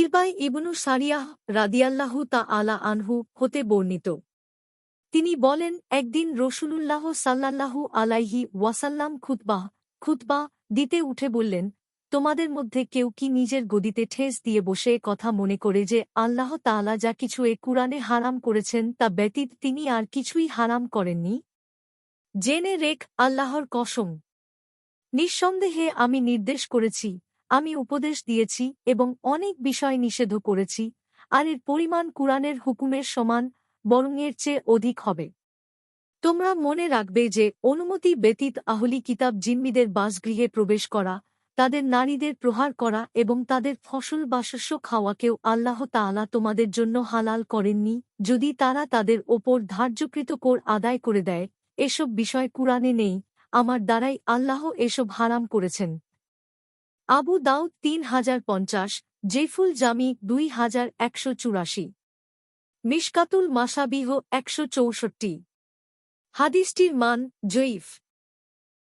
ইরবাই ইবনু সারিয়াহ রাদিয়াল্লাহু তা আলা আনহু হতে বর্ণিত। তিনি বলেন, একদিন রসুলুল্লাহ সাল্লাল্লাহু আলাইহি ওয়াসাল্লাম খুতবাহ খুতবা দিতে উঠে বললেন, তোমাদের মধ্যে কেউ কি নিজের গদিতে ঠেস দিয়ে বসে কথা মনে করে যে আল্লাহ তাআলা যা কিছু এ কুরআনে হারাম করেছেন তা ব্যতীত তিনি আর কিছুই হারাম করেননি? জেনে রেখ আল্লাহর কসম। নিঃসন্দেহে আমি নির্দেশ করেছি আমি উপদেশ দিয়েছি এবং অনেক বিষয় নিষেধ করেছি, আর এর পরিমাণ কুরআনের হুকুমের সমান বরং এর চেয়ে অধিক হবে। তোমরা মনে রাখবে যে অনুমতি ব্যতীত আহলি কিতাব জিম্মিদের বাসগৃহে প্রবেশ করা, তাদের নারীদের প্রহার করা এবং তাদের ফসল বা শস্য খাওয়াকেও আল্লাহ তাআলা তোমাদের জন্য হালাল করেননি, যদি তারা তাদের ওপর ধার্যকৃত কর আদায় করে দেয়, এসব বিষয় কুরআনে নেই, আমার দ্বারাই আল্লাহ এসব হারাম করেছেন। আবু দাউদ তিন হাজার পঞ্চাশ জেফুল জামি দুই হাজার একশো চুরাশি। মিশকাতুল মাসাবিহ একশো চৌষট্টি। হাদিসটির মান জয়ীফ